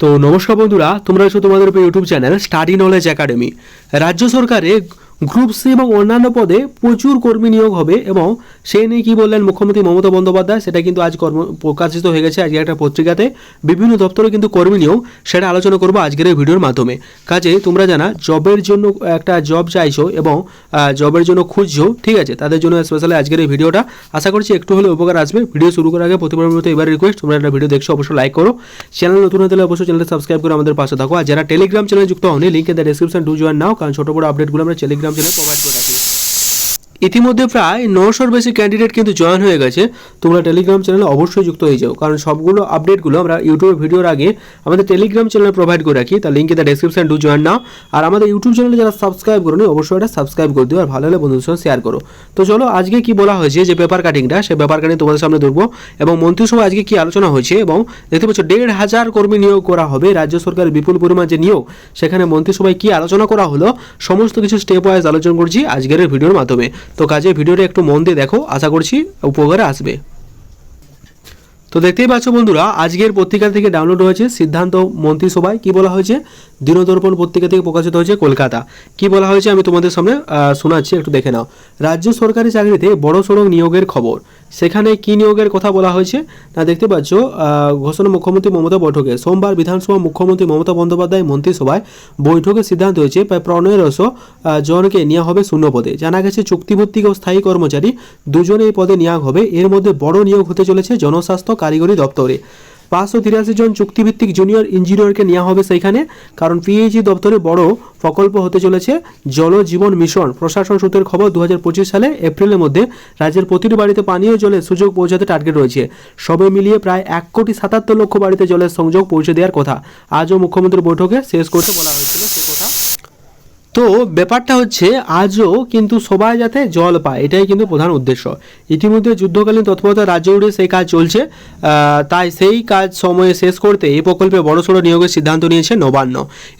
তো নমস্কার বন্ধুরা তোমরা আছো তোমাদের উপর YouTube channel study knowledge academy. রাজ্য সরকারে গ্রুপ সি এবং অন্যান্য পদে প্রচুর কর্মী নিয়োগ হবে এবং সেই নিয়ে কী বললেন মুখ্যমন্ত্রী মমতা বন্দ্যোপাধ্যায়, সেটা কিন্তু আজ কর্ম প্রকাশিত হয়ে গেছে আজকে একটা পত্রিকাতে। বিভিন্ন দপ্তরে কিন্তু কর্মী নিয়োগ, সেটা আলোচনা করব আজকের এই ভিডিওর মাধ্যমে। কাজে তোমরা জানা, জবের জন্য একটা জব চাইছো এবং জবের জন্য খুঁজছো, ঠিক আছে? তাদের জন্য স্পেশালি আজকের এই ভিডিওটা। আশা করছি একটু হলে উপকার আসবে। ভিডিও শুরু করার আগে প্রতিবারের মতো এবার রিকোয়েস্ট তোমরা একটা ভিডিও দেখছ, অবশ্যই লাইক করো। চ্যানেল নতুন হলে অবশ্যই চ্যানেলটা সাবস্ক্রাইব করে আমাদের পাশে থাকো। আর যারা টেলিগ্রাম চ্যানেল যুক্ত হয়নি link in the description do join now কারণ ছোটো বড় আপডেটগুলো আমরা টেলিগ্রাম চ্যানেলে প্রোভাইড করে ইতিমধ্যে প্রায় নশোর বেশি ক্যান্ডিডেট কিন্তু জয়েন হয়ে গেছে। তোমরা টেলিগ্রাম চ্যানেলে অবশ্যই যুক্ত হয়ে যাও। কারণ সবগুলো আপডেটগুলো আমরা ইউটিউব ভিডিওর আগে আমাদের টেলিগ্রাম চ্যানেলে প্রোভাইড করে রাখি। তার link in do join now আর আমাদের ইউটিউব চ্যানেলে যারা সাবস্ক্রাইব করোনি, অবশ্যই এটা সাবস্ক্রাইব করে দিও। আর ভালো হলে বন্ধুদের সঙ্গে শেয়ার করো। তো চলো, আজকে কি বলা হয়েছে যে পেপার কাটিংটা সেই পেপার কাটিং তোমাদের সামনে ধরবো। এবং মন্ত্রিসভা আজকে কি আলোচনা হয়েছে? এবং দেখতে পাচ্ছ, দেড় হাজার কর্মী নিয়োগ করা হবে। রাজ্য সরকারের বিপুল পরিমাণ যে নিয়োগ, সেখানে মন্ত্রিসভায় কি আলোচনা করা হলো, সমস্ত কিছু স্টেপ ওয়াইজ আলোচনা করছি আজকের ভিডিওর মাধ্যমে। তো কাজে ভিডিওটা একটু মন দিয়ে দেখো, আশা করছি উপকারে আসবে। তো দেখতেই পাচ্ছ বন্ধুরা, আজকের পত্রিকা থেকে ডাউনলোড হয়েছে সিদ্ধান্ত মন্ত্রিসভায়, কি বলা হয়েছে? দিনদর্পণ পত্রিকা থেকে প্রকাশিত হয়েছে কলকাতা। কি বলা হয়েছে আমি তোমাদের সামনে শোনাচ্ছি, একটু দেখে নাও। রাজ্য সরকারি চাকরিতে বড় সড়ক নিয়োগের খবর। সেখানে কি নিয়োগের কথা বলা হয়েছে? না দেখতে পাচ্ছ ঘোষণা মুখ্যমন্ত্রী মমতা বৈঠকে। সোমবার বিধানসভা মুখ্যমন্ত্রী মমতা বন্দ্যোপাধ্যায় মন্ত্রিসভায় বৈঠকে সিদ্ধান্ত হয়েছে, প্রায় পনেরোশো জনকে নেওয়া হবে শূন্য পদে। জানা গেছে, চুক্তিভিত্তিক ও স্থায়ী কর্মচারী দুজনে এই পদে নিয়োগ হবে। এর মধ্যে বড় নিয়োগ হতে চলেছে জনস্বাস্থ্য কারিগরি দপ্তরে। পাঁচশো তিরাশি জন চুক্তিভিত্তিক জুনিয়র ইঞ্জিনিয়ারকে নেওয়া হবে সেইখানে, কারণ পিএইচই দপ্তরে বড় প্রকল্প হতে চলেছে জল জীবন মিশন। প্রশাসন সূত্রের খবর দু হাজার পঁচিশ সালে এপ্রিলের মধ্যে রাজ্যের প্রতিটি বাড়িতে পানীয় জলের সুযোগ পৌঁছাতে টার্গেট রয়েছে। সবে মিলিয়ে প্রায় এক কোটি সাতাত্তর লক্ষ বাড়িতে জলের সংযোগ পৌঁছে দেওয়ার কথা। আজও মুখ্যমন্ত্রীর বৈঠকে শেষ করতে বলা হয়েছিল। তো ব্যাপারটা হচ্ছে, আজও কিন্তু সবাই যাতে জল পায়, এটাই কিন্তু প্রধান উদ্দেশ্য। ইতিমধ্যে যুদ্ধকালীন তৎপরতা রাজ্য উড়ে সেই কাজ চলছে। তাই সেই কাজ সময়ে শেষ করতে এই প্রকল্পে বড়সড় নিয়োগের সিদ্ধান্ত নিয়েছে নবান্ন।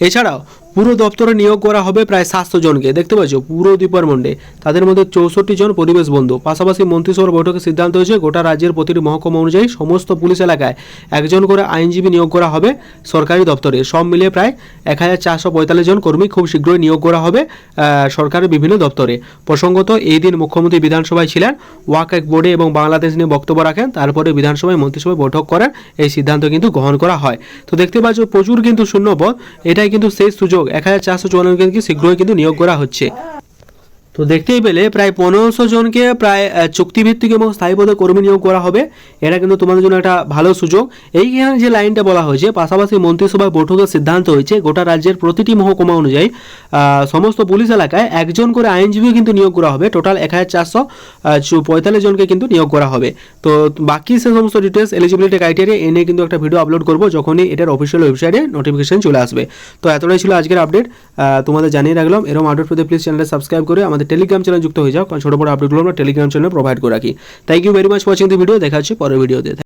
এছাড়াও পুরো দপ্তরে নিয়োগ করা হবে প্রায় সাতশো জনকে। দেখতে পাচ্ছ, পুরো ডিপার্টমেন্টে তাদের মধ্যে চৌষট্টি জন পরিবেশ বন্ধু। পাশাপাশি মন্ত্রিসভার বৈঠকে সিদ্ধান্ত হয়েছে, গোটা রাজ্যের প্রতিটি মহকুমা অনুযায়ী সমস্ত পুলিশ এলাকায় একজন করে আইনজীবী নিয়োগ করা হবে সরকারি দপ্তরে। সব মিলিয়ে প্রায় এক হাজার চারশো পঁয়তাল্লিশ জন কর্মী খুব শীঘ্রই নিয়োগ করা হবে সরকারের বিভিন্ন দপ্তরে। প্রসঙ্গত, এই দিন মুখ্যমন্ত্রী বিধানসভায় ছিলেন। ওয়াক এক বোর্ডে এবং বাংলাদেশ নিয়ে বক্তব্য রাখেন। তারপরে বিধানসভায় মন্ত্রিসভায় বৈঠক করেন এই সিদ্ধান্ত কিন্তু গ্রহণ করা হয়। তো দেখতে পাচ্ছ, প্রচুর কিন্তু শূন্য পদ এটাই কিন্তু শেষ সুযোগ। এক হাজার চারশো চুয়ান্ন জনকে শীঘ্রই কিন্তু নিয়োগ করা হচ্ছে। তো দেখতেই পেলে প্রায় পনেরোশো জনকে প্রায় চুক্তিভিত্তিক এবং স্থায়ী পদে কর্মী নিয়োগ করা হবে। এটা কিন্তু তোমাদের জন্য একটা ভালো সুযোগ। এইখানে যে লাইনটা বলা হয়েছে, পাশাপাশি মন্ত্রিসভায় বৈঠকের সিদ্ধান্ত হয়েছে, গোটা রাজ্যের প্রতিটি মহকুমা অনুযায়ী সমস্ত পুলিশ এলাকায় একজন করে আইনজীবী কিন্তু নিয়োগ করা হবে। টোটাল এক হাজার চারশো পঁয়তাল্লিশ জনকে কিন্তু নিয়োগ করা হবে। তো বাকি সে সমস্ত ডিটেলস এলিজিবিলিটি ক্রাইটেরিয়া এনে কিন্তু একটা ভিডিও আপলোড করব, যখনই এটার অফিসিয়াল ওয়েবসাইটে নোটিফিকেশন চলে আসবে। তো এতটাই ছিল আজকের আপডেট তোমাদের জানিয়ে রাখলাম। এরকম আপডেট পেতে প্লিজ চ্যানেলটা সাবস্ক্রাইব করে আমাদের টেলিগ্রাম চ্যানেল যুক্ত হয়ে যাও। কারণ ছোটো বড় আপডেটগুলো আমরা টেলিগ্রাম চ্যানেলে প্রোভাইড করে রাখি। Thank you very much watching the video দেখা হচ্ছে পরের ভিডিওতে